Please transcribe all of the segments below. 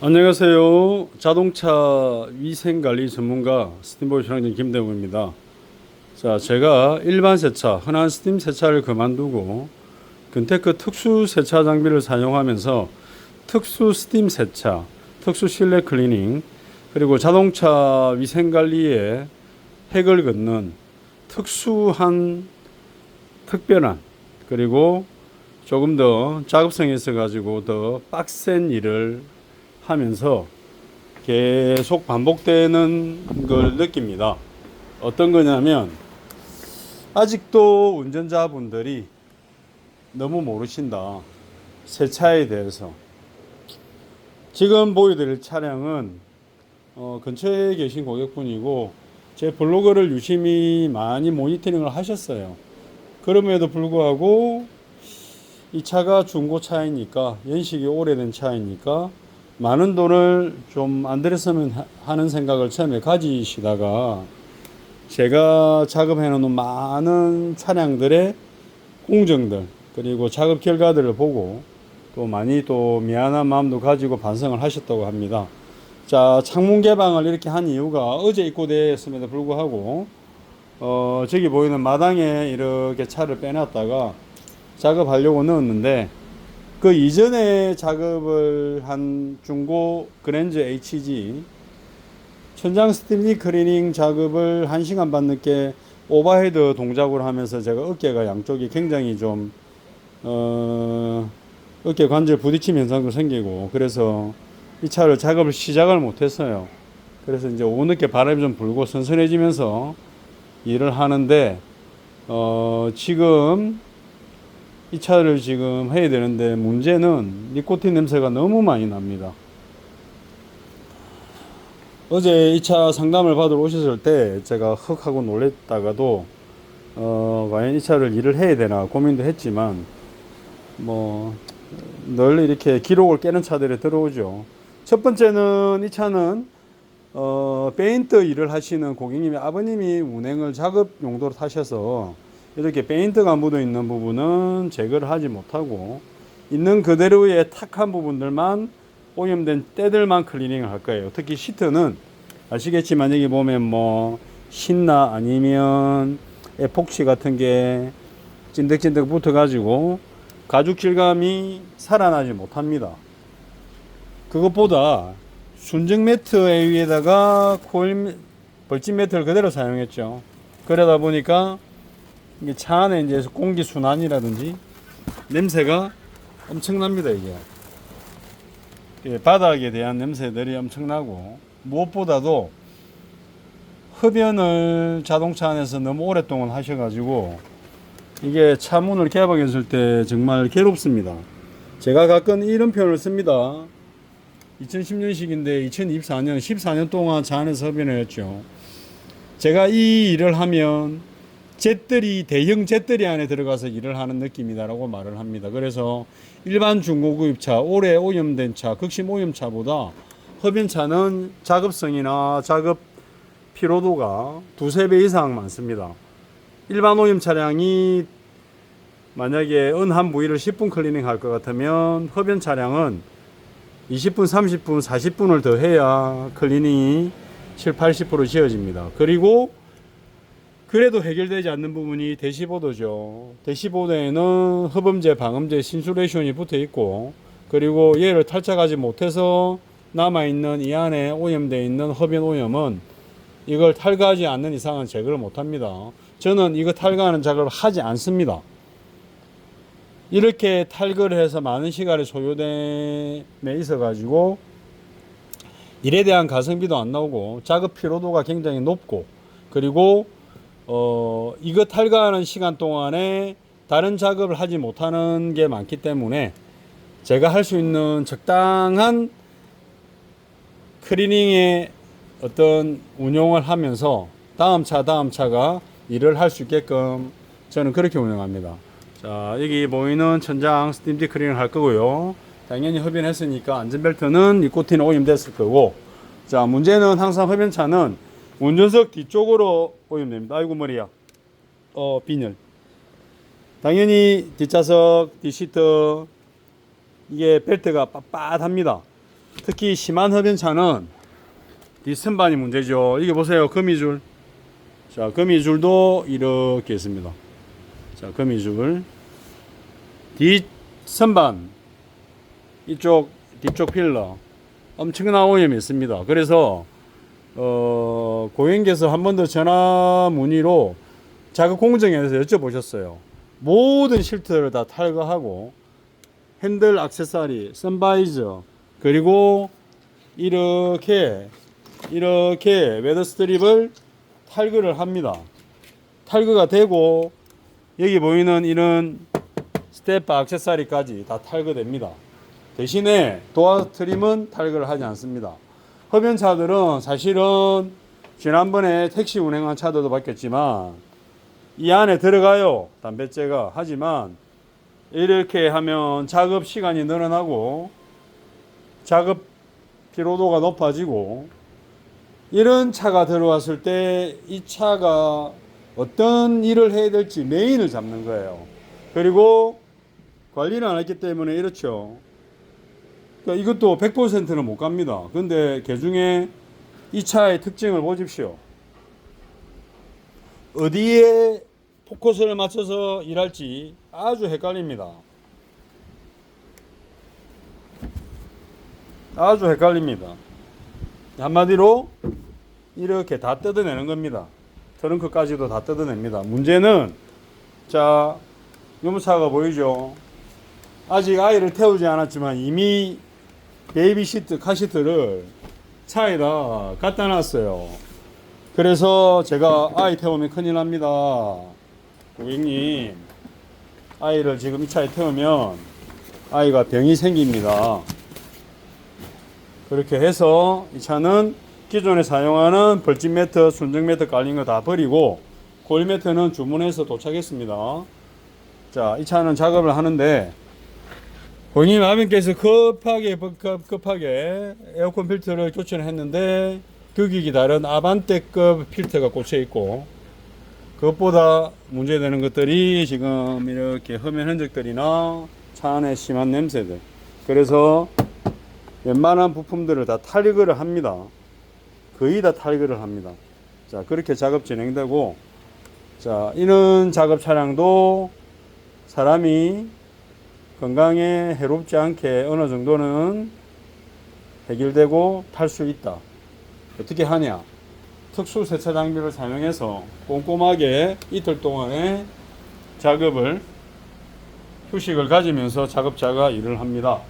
안녕하세요. 자동차 위생 관리 전문가 스팀보이 촬영진 김대웅입니다. 자, 제가 일반 세차, 흔한 스팀 세차를 그만두고 근테크 특수 세차 장비를 사용하면서 특수 스팀 세차, 특수 실내 클리닝, 그리고 자동차 위생 관리에 핵을 긋는 특수한 특별한 그리고 조금 더 작업성이 있어 가지고 더 빡센 일을 하면서 계속 반복되는 걸 느낍니다. 어떤 거냐면 아직도 운전자분들이 너무 모르신다. 세차에 대해서. 지금 보여드릴 차량은 어, 근처에 계신 고객분이고 제 블로그를 유심히 많이 모니터링을 하셨어요. 그럼에도 불구하고 이 차가 중고차이니까 연식이 오래된 차이니까 많은 돈을 좀 안 들였으면 하- 하는 생각을 처음에 가지시다가 제가 작업해 놓은 많은 차량들의 공정들 그리고 작업 결과들을 보고 또 많이 또 미안한 마음도 가지고 반성을 하셨다고 합니다. 자, 창문 개방을 이렇게 한 이유가 어제 입고됐음에도 불구하고 어, 저기 보이는 마당에 이렇게 차를 빼놨다가 작업하려고 넣었는데 그 이전에 작업을 한 중고 그랜저 HG 천장 스팀리 클리닝 작업을 1시간 반 늦게 오버헤드 동작을 하면서 제가 어깨가 양쪽이 굉장히 좀 어, 어깨 관절 부딪힘 현상도 생기고 그래서 이 차를 작업을 시작을 못 했어요. 그래서 이제 오후 늦게 바람이 좀 불고 선선해지면서 일을 하는데 어, 지금 이 차를 지금 해야 되는데 문제는 니코틴 냄새가 너무 많이 납니다. 어제 이 차 상담을 받으러 오셨을 때 제가 헉 하고 놀랬다가도 어, 과연 이 차를 일을 해야 되나 고민도 했지만 뭐 늘 이렇게 기록을 깨는 차들이 들어오죠. 첫 번째는 이 차는 어, 페인트 일을 하시는 고객님이 아버님이 운행을 작업 용도로 타셔서 이렇게 페인트가 묻어 있는 부분은 제거를 하지 못하고 있는 그대로의 탁한 부분들만 오염된 때들만 클리닝을 할 거예요. 특히 시트는 아시겠지만 여기 보면 뭐 신나 아니면 에폭시 같은 게 찐득찐득 붙어 가지고 가죽 질감이 살아나지 못합니다. 그것보다 순정 매트 위에다가 코일 벌집 매트를 그대로 사용했죠. 그러다 보니까 이게 차 안에 이제 공기 순환이라든지 냄새가 엄청납니다 이게. 예, 바닥에 대한 냄새들이 엄청나고 무엇보다도 흡연을 자동차 안에서 너무 오랫동안 하셔가지고 이게 차 문을 개방했을 때 정말 괴롭습니다. 제가 가끔 이런 표현을 씁니다. 2010년식인데 2024년 14년 동안 차 안에서 흡연을 했죠. 제가 이 일을 하면 잿들이 대형 잿들이 안에 들어가서 일을 하는 느낌이다라고 말을 합니다. 그래서 일반 중고구입차, 오래 오염된 차, 극심 오염차보다 흡연차는 작업성이나 작업 피로도가 두세 배 이상 많습니다. 일반 오염 차량이 만약에 은 한 부위를 10분 클리닝 할 것 같으면 흡연 차량은 20분, 30분, 40분을 더 해야 클리닝이 7, 80% 지어집니다. 그리고 그래도 해결되지 않는 부분이 대시보드죠. 대시보드에는 흡음재, 방음재, 신수레이션이 붙어 있고, 그리고 얘를 탈착하지 못해서 남아있는 이 안에 오염되어 있는 흡연 오염은 이걸 탈거하지 않는 이상은 제거를 못 합니다. 저는 이거 탈거하는 작업을 하지 않습니다. 이렇게 탈거를 해서 많은 시간이 소요됨에 있어 가지고 일에 대한 가성비도 안 나오고 작업 피로도가 굉장히 높고 그리고 어 이거 탈거하는 시간 동안에 다른 작업을 하지 못하는 게 많기 때문에 제가 할 수 있는 적당한 클리닝의 어떤 운용을 하면서 다음 차 다음 차가 일을 할 수 있게끔 저는 그렇게 운영합니다. 자 여기 보이는 천장 스팀지 클리닝을 할 거고요. 당연히 흡연했으니까 안전벨트는 니코틴 오염됐을 거고 자 문제는 항상 흡연차는 운전석 뒤쪽으로 오염 됩니다. 아이고 머리야. 어 빈혈. 당연히 뒷좌석 뒷시트 이게 벨트가 빳빳합니다. 특히 심한 흡연차는 뒷선반이 문제죠. 이게 보세요. 거미줄. 자, 거미줄도 이렇게 있습니다. 자, 거미줄. 뒷선반. 이쪽, 뒤쪽 필러. 엄청난 오염이 있습니다. 그래서, 어, 고객님께서 한 번 더 전화 문의로 자급 공정에서 여쭤보셨어요. 모든 실트를 다 탈거하고, 핸들 액세서리, 선바이저, 그리고 이렇게 이렇게 웨더 스트립을 탈거를 합니다. 탈거가 되고 여기 보이는 이런 스테프 액세서리까지 다 탈거됩니다. 대신에 도어 트림은 탈거를 하지 않습니다. 흡연차들은 사실은 지난번에 택시 운행한 차들도 봤겠지만 이 안에 들어가요 담배째가 하지만 이렇게 하면 작업 시간이 늘어나고 작업 피로도가 높아지고 이런 차가 들어왔을 때 이 차가 어떤 일을 해야 될지 메인을 잡는 거예요. 그리고 관리를 안 했기 때문에 이렇죠. 그러니까 이것도 100%는 못 갑니다. 근데 개 중에 이 차의 특징을 보십시오. 어디에 포커스를 맞춰서 일할지 아주 헷갈립니다. 아주 헷갈립니다. 한마디로 이렇게 다 뜯어내는 겁니다. 트렁크까지도 다 뜯어냅니다. 문제는 자 유모차가 보이죠? 아직 아이를 태우지 않았지만 이미 베이비 시트 카시트를 차에다 갖다 놨어요. 그래서 제가 아이 태우면 큰일 납니다. 고객님, 아이를 지금 이 차에 태우면 아이가 병이 생깁니다. 그렇게 해서 이 차는 기존에 사용하는 벌집 매트, 순정 매트 깔린 거 다 버리고 골 매트는 주문해서 도착했습니다. 자, 이 차는 작업을 하는데 고객님 아버님께서 급하게 급, 급하게 에어컨 필터를 교체를 했는데 규격이 다른 아반떼급 필터가 꽂혀 있고 그것보다 문제되는 것들이 지금 이렇게 흡연 흔적들이나 차 안에 심한 냄새들 그래서 웬만한 부품들을 다 탈거를 합니다. 거의 다 탈거를 합니다. 자, 그렇게 작업 진행되고, 자, 이런 작업 차량도 사람이 건강에 해롭지 않게 어느 정도는 해결되고 탈 수 있다. 어떻게 하냐? 특수 세차 장비를 사용해서 꼼꼼하게 이틀 동안의 작업을 휴식을 가지면서 작업자가 일을 합니다.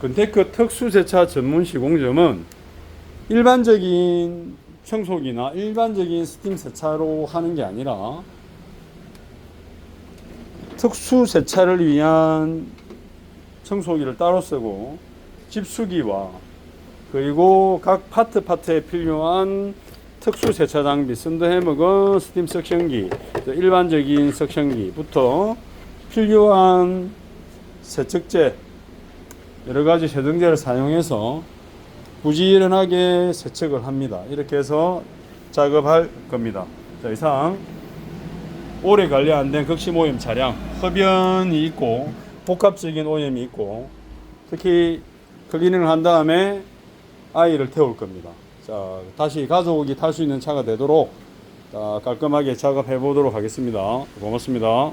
근테크 특수 세차 전문 시공점은 일반적인 청소기나 일반적인 스팀 세차로 하는 게 아니라 특수 세차를 위한 청소기를 따로 쓰고 집수기와 그리고 각 파트 파트에 필요한 특수 세차 장비 썬더해먹은 스팀 석션기 또 일반적인 석션기부터 필요한 세척제 여러 가지 세정제를 사용해서 부지런하게 세척을 합니다. 이렇게 해서 작업할 겁니다. 자, 이상 오래 관리 안된 극심 오염 차량, 흡연이 있고 복합적인 오염이 있고 특히 클리닝을 한 다음에 아이를 태울 겁니다. 자, 다시 가족이 탈 수 있는 차가 되도록 자, 깔끔하게 작업해 보도록 하겠습니다. 고맙습니다.